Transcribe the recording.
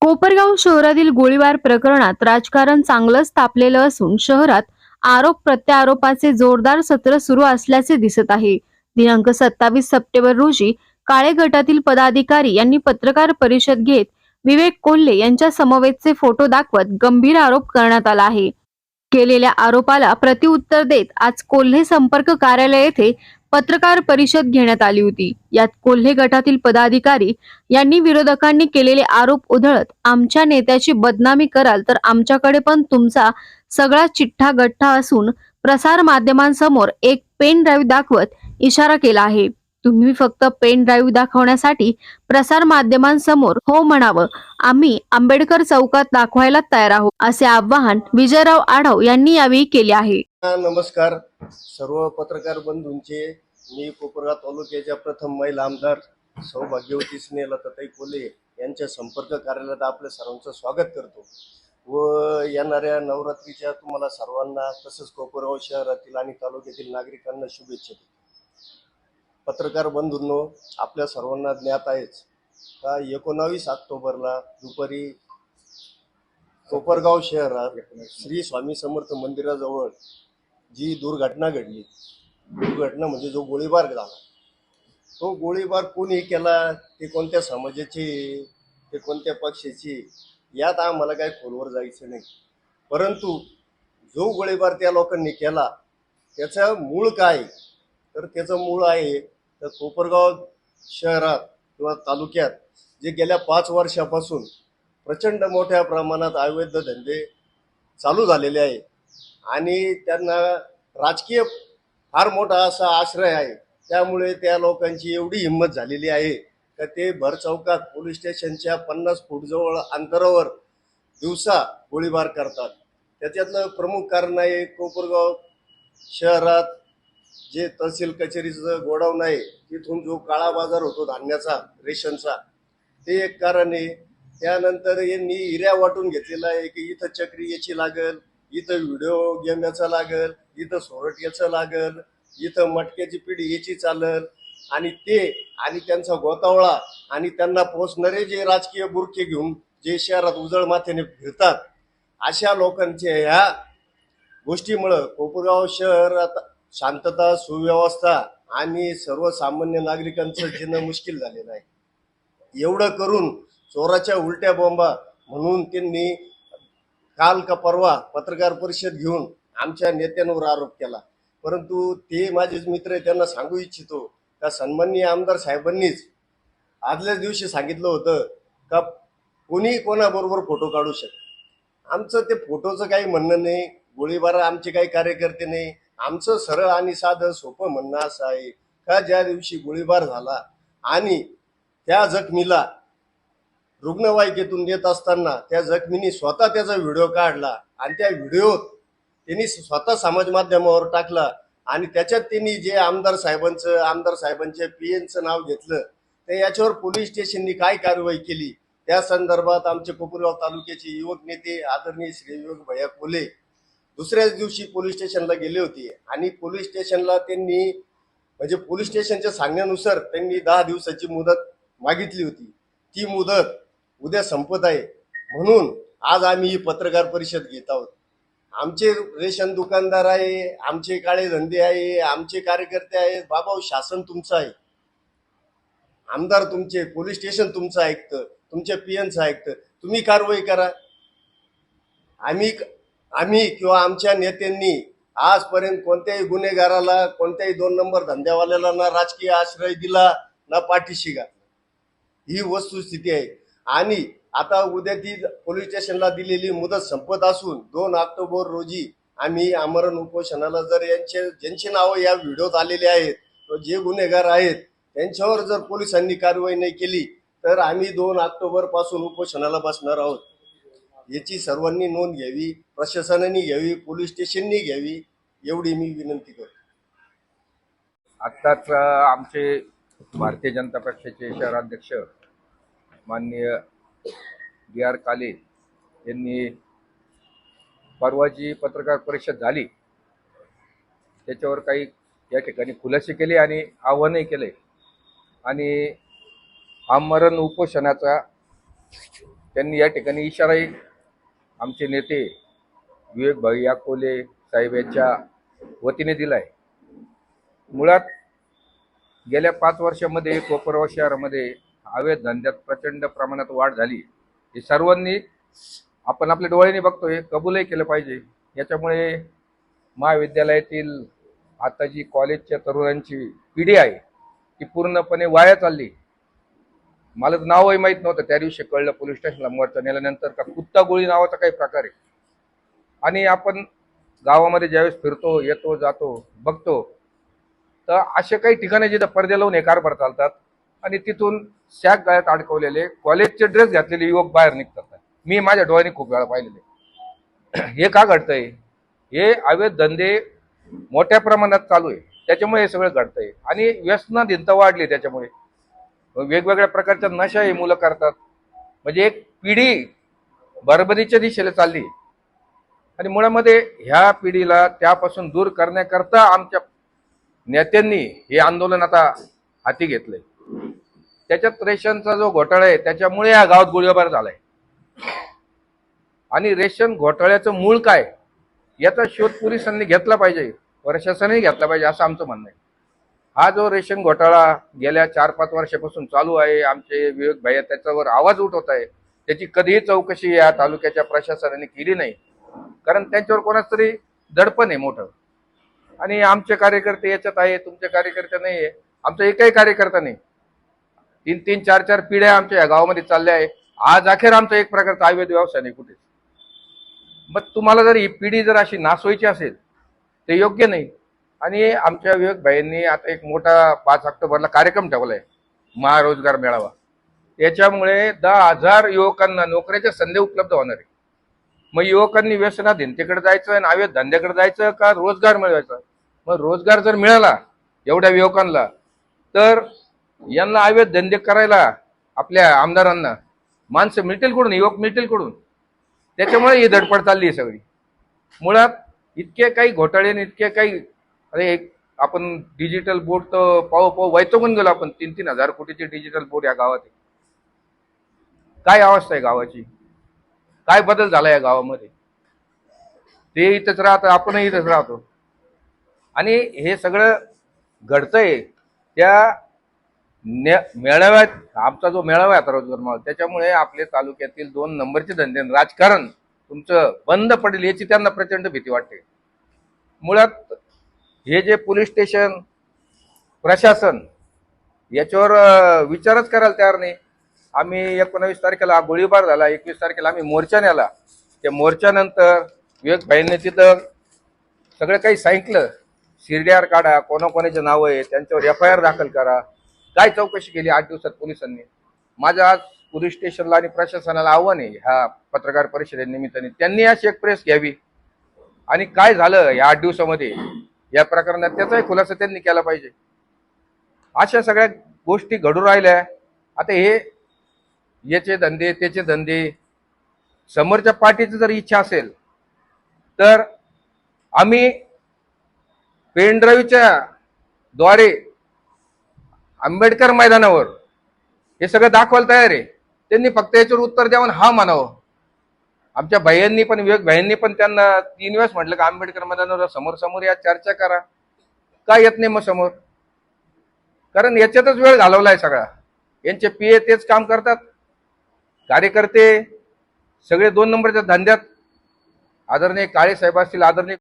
कोपरगाव शहरातील गोळीबार प्रकरणात राजकारण चांगलंच तापलेलं असून शहरात आरोप प्रत्यारोपाचे जोरदार सत्र सुरू असल्याचे दिसत आहे. दिनांक सत्तावीस सप्टेंबर रोजी काळे गटातील पदाधिकारी यांनी पत्रकार परिषद घेत विवेक कोल्हे यांच्या समवेतचे फोटो दाखवत गंभीर आरोप करण्यात आला आहे. केलेल्या आरोपाला प्रतिउत्तर देत आज कोल्हे संपर्क कार्यालय येथे पत्रकार परिषद घेण्यात आली होती. यात कोल्हे गटातील पदाधिकारी यांनी विरोधकांनी केलेले आरोप उधळत आमच्या नेत्याची बदनामी कराल तर आमच्याकडे पण तुमचा सगळा चिठ्ठा गठ्ठा असून प्रसार माध्यमांसमोर एक पेन ड्राईव्ह दाखवत इशारा केला आहे. तुम्ही फक्त पेन ड्राईव्ह दाखवण्यासाठी प्रसार माध्यमांसमोर हो म्हणावं. आम्ही आंबेडकर चौकात दाखवायला तयार आहोत असे आवाहन विजयराव आढाव यांनी यावेळी केले आहे. नमस्कार. सर्व पत्रकार बंधूंचे मी कोपरगाव तालुक्याच्या प्रथम महिला आमदार सौभाग्यवती स्नेहलताताई कोले यांच्या संपर्क कार्यालयात आपल्या सर्वांचं स्वागत करतो. व येणाऱ्या नवरात्रीच्या तुम्हाला सर्वांना तसंच कोपरगाव शहरातील आणि तालुक्यातील नागरिकांना शुभेच्छा देतो. पत्रकार बंधूंनो आपल्या सर्वांना ज्ञात आहेच का एकोणावीस ऑक्टोबरला दुपारी कोपरगाव शहरात श्री स्वामी समर्थ मंदिराजवळ जी दुर्घटना घडली दुर्घटना म्हणजे जो गोळीबार झाला तो गोळीबार कोणी केला ते कोणत्या समाजाची ते कोणत्या पक्षाची यात आम्हाला काही खोलवर जायचं नाही. परंतु जो गोळीबार त्या लोकांनी केला त्याचं मूळ काय तर त्याचं मूळ आहे तर कोपरगाव शहरात किंवा तालुक्यात जे गेल्या पाच वर्षापासून प्रचंड मोठ्या प्रमाणात अवैध धंदे चालू झालेले आहे. आणि त्यांना राजकीय फार मोठा असा आश्रय आहे. त्यामुळे त्या लोकांची एवढी हिंमत झालेली आहे का ते भरचौकात पोलीस स्टेशनच्या पन्नास फूटजवळ अंतरावर दिवसा गोळीबार करतात. त्याच्यातलं प्रमुख कारण आहे कोपरगाव शहरात जे तहसील कचेरीचं गोडाऊन आहे तिथून जो काळा बाजार होतो धान्याचा रेशनचा ते एक कारण आहे. त्यानंतर यांनी हिऱ्या वाटून घेतलेला आहे की इथं चक्री याची लागेल इथं व्हिडिओ गेम याचा लागल इथं सोरट याचं लागल इथं मटक्याची पिढी याची चालल. आणि ते आणि त्यांचा गोतावळा आणि त्यांना पोचणारे जे राजकीय बुरके घेऊन जे शहरात उजळ माथ्याने फिरतात अशा लोकांच्या ह्या गोष्टीमुळं कोपरगाव शहरात शांतता सुव्यवस्था आणि सर्वसामान्य नागरिकांचं जीणं मुश्किल झालेलं आहे. एवढं करून चोराच्या उलट्या बॉम्बा म्हणून त्यांनी काल का परवा पत्रकार परिषद घेऊन आमच्या नेत्यांवर आरोप केला. परंतु ते माझेच मित्र आहे त्यांना सांगू इच्छितो का सन्माननीय आमदार साहेबांनीच आदल्याच दिवशी सांगितलं होतं का कोणी कोणाबरोबर फोटो काढू शकत आमचं ते फोटोचं काही म्हणणं नाही गोळीबार आमचे काही कार्यकर्ते नाही. आमचं सरळ आणि साधं सोपं म्हणणं असं आहे का ज्या दिवशी गोळीबार झाला आणि त्या जखमीला रुग्णवाहिकेतून नेत असताना त्या जखमीने स्वतः त्याचा व्हिडिओ काढला आणि त्या व्हिडिओत त्यांनी स्वतः समाज माध्यमावर टाकला आणि त्याच्यात त्यांनी जे आमदार साहेबांचं आमदार साहेबांच्या पी एनचं नाव घेतलं तर याच्यावर पोलीस स्टेशननी काय कारवाई केली? त्या संदर्भात आमचे कोपरगाव तालुक्याचे युवक नेते आदरणीय श्री भैया कोले दुसऱ्याच दिवशी पोलीस स्टेशनला गेले होते आणि पोलीस स्टेशनला त्यांनी म्हणजे पोलीस स्टेशनच्या सांगण्यानुसार त्यांनी दहा दिवसाची मुदत मागितली होती. ती मुदत उद्या संपत आहे. म्हणून आज आम्ही ही पत्रकार परिषद घेत आहोत. आमचे रेशन दुकानदार आहे आमचे काळे धंदे आहे आमचे कार्यकर्ते आहेत बाबा शासन तुमचं आहे. आमदार तुमचे पोलीस स्टेशन तुमचं ऐकतं तुमच्या पियनचं ऐकतं. तुम्ही कारवाई करा. आम्ही आम्ही किंवा आमच्या नेत्यांनी आजपर्यंत कोणत्याही गुन्हेगाराला कोणत्याही दोन नंबर धंद्यावाल्याला ना राजकीय आश्रय दिला ना पाठीशी घातला. ही वस्तुस्थिती आहे. आणि आता उद्या ती पोलीस स्टेशनला दिलेली मुदत संपत असून दोन ऑक्टोबर रोजी आम्ही आमरण उपोषणाला जर यांचे ज्यांची नावं या व्हिडिओत आलेली आहेत व जे गुन्हेगार आहेत त्यांच्यावर जर पोलिसांनी कारवाई नाही केली तर आम्ही दोन ऑक्टोबरपासून उपोषणाला बसणार आहोत. याची सर्वांनी नोंद घ्यावी प्रशासनाने घ्यावी पोलीस स्टेशननी घ्यावी एवढी मी विनंती करतो. आत्ताच आमचे भारतीय जनता पक्षाचे शहराध्यक्ष माननीय डी आर काले यांनी परवा जी पत्रकार परिषद झाली. त्याच्यावर काही या ठिकाणी खुलासे केले आणि आव्हानही केले. आणि आमरण उपोषणाचा त्यांनी या ठिकाणी इशाराही आमचे नेते विवेक भाई साहेब यांच्या वतीने दिलाय. मुळात गेल्या पाच वर्षामध्ये कोपरगाव शहरामध्ये अवैध धंद्यात प्रचंड प्रमाणात वाढ झाली. हे सर्वांनी आपण आपल्या डोळ्यांनी बघतोय कबूलही केलं पाहिजे. याच्यामुळे महाविद्यालयातील आता जी कॉलेजच्या तरुणांची पिढी आहे ती पूर्णपणे वाया चालली. मला तर नावही माहीत नव्हतं त्या दिवशी कळलं पोलीस स्टेशनला मोर्चा नेल्यानंतर का कुत्ता गोळी नावाचा काही प्रकार आहे. आणि आपण गावामध्ये ज्यावेळेस फिरतो येतो जातो बघतो तर असे काही ठिकाणी जिथं पडदे लावून हे कारभार चालतात आणि तिथून शॅक गळ्यात अडकवलेले कॉलेजचे ड्रेस घातलेले युवक बाहेर निघतात. मी माझ्या डोळ्यांनी खूप वेळा पाहिलेले. हे का घडतंय? हे अवैध धंदे मोठ्या प्रमाणात चालू आहे. त्याच्यामुळे हे सगळं घडतंय. आणि व्यसना धिंत वाढली त्याच्यामुळे. वेगवेगळ्या प्रकारच्या नशा हे मुलं करतात. म्हणजे एक पिढी बरबरीच्या दिशेला चालली. आणि मुळामध्ये ह्या पिढीला त्यापासून दूर करण्याकरता आमच्या नेत्यांनी हे आंदोलन आता हाती घेतलंय. त्याच्यात रेशनचा जो घोटाळा आहे त्याच्यामुळे या गावात गोळीबार झालाय. आणि रेशन घोटाळ्याचं मूळ काय? याचा शोध पोलिसांनी घेतला पाहिजे प्रशासनही घेतला पाहिजे असं आमचं म्हणणं आहे. हा जो रेशन घोटाळा गेल्या चार पाच वर्षापासून चालू आहे आमचे विवेक भाई त्याच्यावर आवाज उठवत आहे. त्याची कधीही चौकशी या तालुक्याच्या प्रशासनाने केली नाही. कारण त्यांच्यावर कोणाच तरी दडपण आहे मोठं. आणि आमचे कार्यकर्ते याच्यात आहे तुमचे कार्यकर्ते नाही आहे आमचा एकही कार्यकर्ता नाही. तीन तीन चार चार पिढ्या आमच्या या गावामध्ये चालल्या आहे. आज अखेर आमचा एक प्रकारचा अवैध व्यवसाय नाही कुठे. मग तुम्हाला जर ही पिढी जर अशी नासवायची असेल ते योग्य नाही. आणि आमच्या विवेक भाईंनी आता एक मोठा पाच ऑक्टोबरला कार्यक्रम ठेवला आहे महारोजगार मेळावा. याच्यामुळे दहा हजार युवकांना नोकऱ्याच्या संधी उपलब्ध होणार आहे. मग युवकांनी व्यसनाधीनतेकडे जायचं आणि अवैध धंद्याकडे जायचं का रोजगार मिळवायचा? मग रोजगार जर मिळाला एवढ्या युवकांना तर यांना अवैध धंदे करायला आपल्या आमदारांना माणसं मिळतील कुठून? युवक मिळतील कुठून? त्याच्यामुळे ही धडपड चालली आहे सगळी. मुळात इतके काही घोटाळे आणि इतके काही अरे आपण डिजिटल बोर्ड तर पाव पाव वैतकून गेलो आपण. तीन तीन हजार कोटीचे डिजिटल बोर्ड या गावात आहे. काय अवस्था आहे गावाची? काय बदल झाला या गावामध्ये? ते इथंच राहतं आपणही इथंच राहतो. आणि हे सगळं घडतंय त्या ने- मेळाव्यात आमचा जो मेळावा आहे आता रोजगार मेळावा त्याच्यामुळे आपले तालुक्यातील दोन नंबरचे धंदे राजकारण तुमचं बंद पडेल याची त्यांना प्रचंड भीती वाटते. मुळात हे जे पोलीस स्टेशन प्रशासन याच्यावर विचारच करायला तयार नाही. आम्ही एकोणावीस तारखेला गोळीबार झाला एकवीस तारखेला आम्ही मोर्चा नेला. त्या मोर्चानंतर विवेकभाईंनी तिथं सगळं काही सांगितलं. सिरडीआर काढा कोणाकोणाचे नावं आहे त्यांच्यावर एफ आय आर दाखल करा. काय चौकशी केली आठ दिवसात पोलिसांनी? माझं आज पोलीस स्टेशनला आणि प्रशासनाला आव्हान आहे ह्या पत्रकार परिषदेनिमित्ताने त्यांनी अशी एक प्रेस घ्यावी. आणि काय झालं या आठ दिवसामध्ये? या प्रकरणात त्याचाही खुलासा त्यांनी केला पाहिजे. अशा सगळ्या गोष्टी घडू राहिल्या. आता हे याचे धंदे त्याचे धंदे समोरच्या पार्टीची जर इच्छा असेल तर आम्ही पेनड्राईव्हच्या द्वारे आंबेडकर मैदानावर. हे सगळं दाखवायला तयार आहे. त्यांनी फक्त याच्यावर उत्तर द्यावं हा म्हणावं. आमच्या भाईंनी पण विवेक भाईंनी पण त्यांना तीन वेळेस म्हटलं की आंबेडकर मैदानावर समोर समोर या चर्चा करा. का येत नाही मग समोर? कारण याच्यातच वेळ घालवलाय सगळा. यांचे पीए तेच काम करतात. कार्यकर्ते सगळे दोन नंबरच्या धंद्यात. आदरणीय काळे साहेब असतील आदरणीय